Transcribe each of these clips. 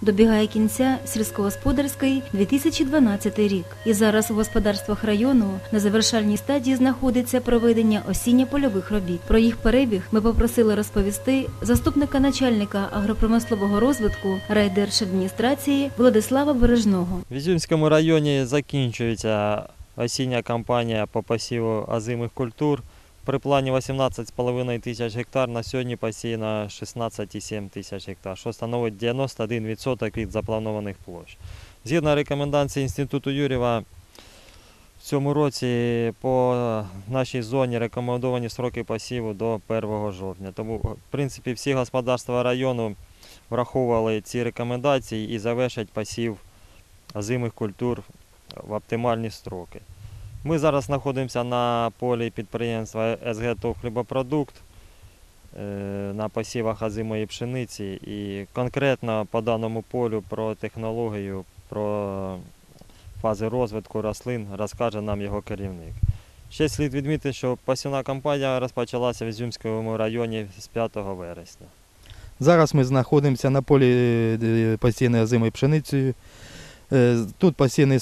Добігає кінця сільськогосподарський 2012 рік, і зараз у господарствах району на завершальній стадії знаходиться проведення осінньо-польових робіт. Про їх перебіг ми попросили розповісти заступника начальника агропромислового розвитку райдержадміністрації Владислава Бережного. В Ізюмському районі закінчується осіння кампанія по посіву озимих культур. При плані 18,5 тисяч гектар на сьогодні посіяно 16,7 тисяч гектар, що становить 91% від запланованих площ. Згідно рекомендацій Інституту Юрєва, в цьому році по нашій зоні рекомендовані сроки посіву до 1 жовтня. Тому, в принципі, всі господарства району враховували ці рекомендації і завершать посів озимих культур в оптимальні строки. Ми зараз знаходимося на полі підприємства СГ ТОВ «Хлібопродукт» е, на посівах озимої пшениці і конкретно по даному полю про технологію, про фази розвитку рослин розкаже нам його керівник. Ще слід відмітити, що посівна кампанія розпочалася в Ізюмському районі з 5 вересня. Зараз ми знаходимося на полі е, посіяної озимої пшеницею. Е, Тут посіяний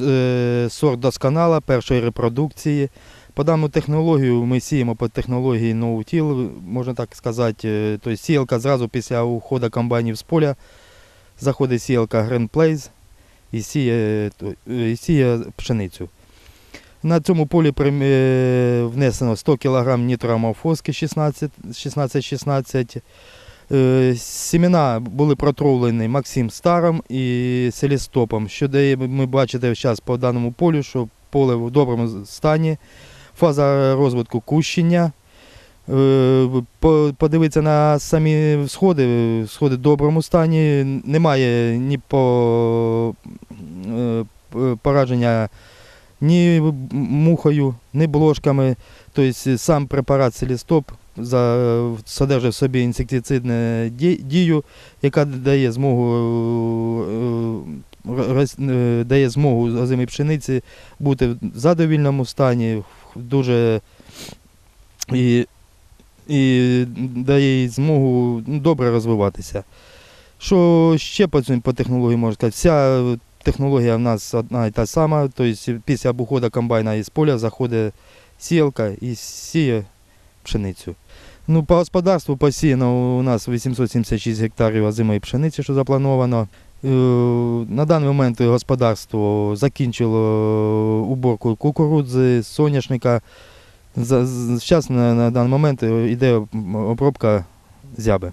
е, сорт досконала першої репродукції. По дану технологію ми сіємо по технології ноутіл, можна так сказати. Тобто сіялка зразу після уходу комбайнів з поля заходить сіялка Grand Place і сіє, і сіє пшеницю. На цьому полі внесено 100 кг нітроамофоски 16 16-16. Е, Сімена були протравлені Максим Старом і Селістопом, що дає, ми бачите зараз по даному полю, що поле в доброму стані, фаза розвитку кущення. Е, Подивитися на самі сходи, сходи в доброму стані, немає ні по е, пораження ні мухою, ні блошками. Тобто сам препарат Селістоп содержить в собі інсектицидну дію, яка дає змогу, е, е, дає змогу озимій пшениці бути в задовільному стані, дуже і, і дає їй змогу ну, добре розвиватися. Що ще по, по технології можна сказати? Вся технологія в нас одна і та сама, тобто після обходу комбайна із поля заходить сіялка і сіє пшеницю. Ну, по господарству посіяно у нас 876 гектарів озимої пшениці, що заплановано. Е, На даний момент господарство закінчило уборку кукурудзи, соняшника. Зараз на, на даний момент йде обробка зяби.